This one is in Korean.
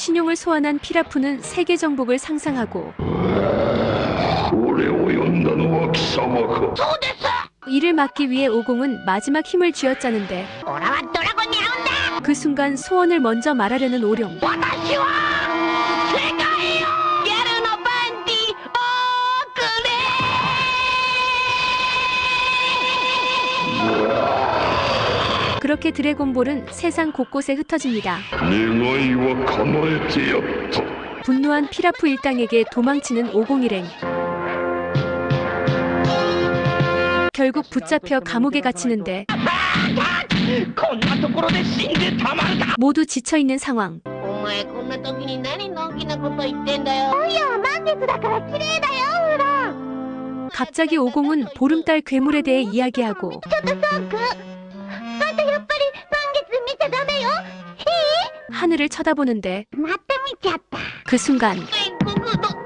신용을 소환한 피라프는 세계 정복을 상상하고 이를 막기 위해 오공은 마지막 힘을 쥐어짜는데 그 순간 소원을 먼저 말하려는 오룡. 그렇게 드래곤볼은 세상 곳곳에 흩어집니다 願いは叶えてやった 분노한 피라푸 일당에게 도망치는 오공일행 결국 붙잡혀 감옥에 갇히는데 こんなところで死んでたまるか 모두 지쳐있는 상황 お前こんな時に何のんきなこと言ってんだよいや満月だから綺麗だよほら 갑자기 오공은 보름달 괴물에 대해 이야기하고 ちょっとソーク 하늘을 쳐다보는데 마땅히 잤다. 그 순간 아이고, 너,